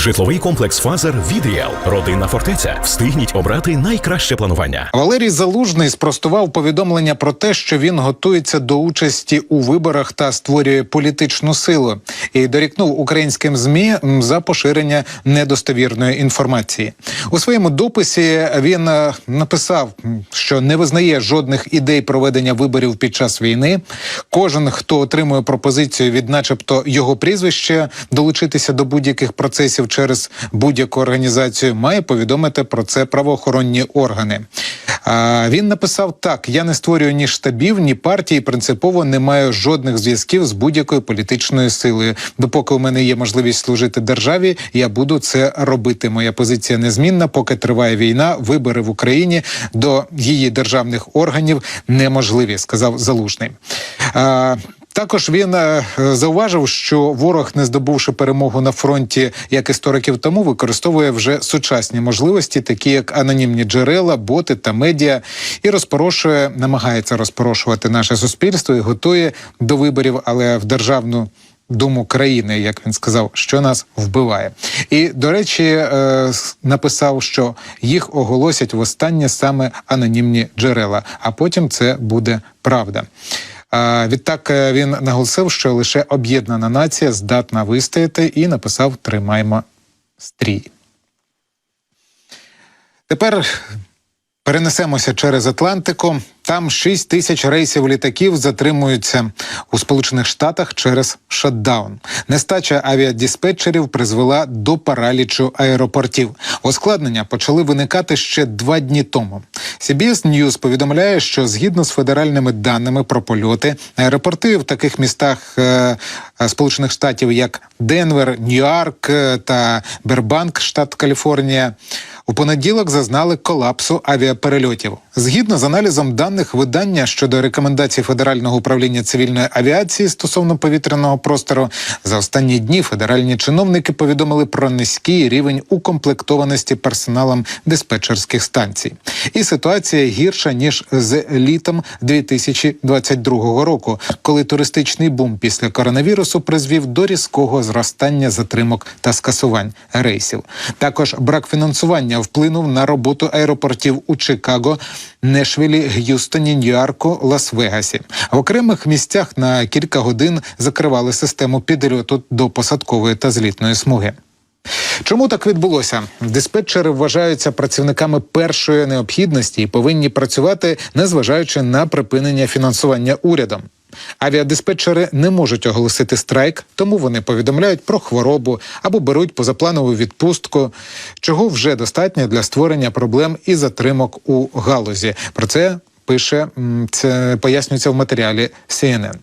Житловий комплекс Фазер від. Родинна фортеця. Встигніть обрати найкраще планування. Валерій Залужний спростував повідомлення про те, що він готується до участі у виборах та створює політичну силу, і дорікнув українським змі за поширення недостовірної інформації. У своєму дописі він е, написав, що не визнає жодних ідей проведення виборів під час війни. Кожен, хто отримує пропозицію від, начебто, його прізвища долучитися до будь-яких процесів через будь-яку організацію, має повідомити про це правоохоронні органи. А, він написав так: я не створюю ні штабів, ні партії, принципово не маю жодних зв'язків з будь-якою політичною силою. Допоки у мене є можливість служити державі, я буду це робити. Моя позиція незмінна. Поки триває війна, вибори в Україні до її державних органів неможливі, сказав Залужний. Також він е, зауважив, що ворог, не здобувши перемогу на фронті як і 100 років тому, використовує вже сучасні можливості, такі як анонімні джерела, боти та медіа, і розпорошує, намагається розпорошувати наше суспільство і готує до виборів, але в державну. Думу країни, як він сказав, що нас вбиває, і до речі, е, написав, що їх оголосять востаннє саме анонімні джерела, а потім це буде правда. Відтак е, він наголосив, що лише об'єднана нація здатна вистояти, і написав Тримаймо стрій. Тепер перенесемося через Атлантику. Там 6 тисяч рейсів літаків затримуються у Сполучених Штатах через шатдаун. Нестача авіадиспетчерів призвела до паралічу аеропортів. Ускладнення почали виникати ще два дні тому. CBS News повідомляє, що згідно з федеральними даними про польоти, аеропорти в таких містах е, е, Сполучених Штатів, як Денвер, Нью-Йорк е, та Бербанк, штат Каліфорнія, у понеділок зазнали колапсу авіаперельотів. Згідно з аналізом даних видання щодо рекомендацій Федерального управління цивільної авіації стосовно повітряного простору, за останні дні федеральні чиновники повідомили про низький рівень укомплектованості персоналом диспетчерських станцій. І ситуація гірша ніж з літом 2022 року, коли туристичний бум після коронавірусу призвів до різкого зростання затримок та скасувань рейсів. Також брак фінансування вплинув на роботу аеропортів у Чикаго, Нешвілі, Г'юстоні, Нью-Йорку, Лас-Вегасі. В окремих місцях на кілька годин закривали систему підльоту до посадкової та злітної смуги. Чому так відбулося? Диспетчери вважаються працівниками першої необхідності і повинні працювати, незважаючи на припинення фінансування урядом. Авіадиспетчери не можуть оголосити страйк, тому вони повідомляють про хворобу або беруть позапланову відпустку, чого вже достатньо для створення проблем і затримок у галузі. Про це пише це пояснюється в матеріалі CNN.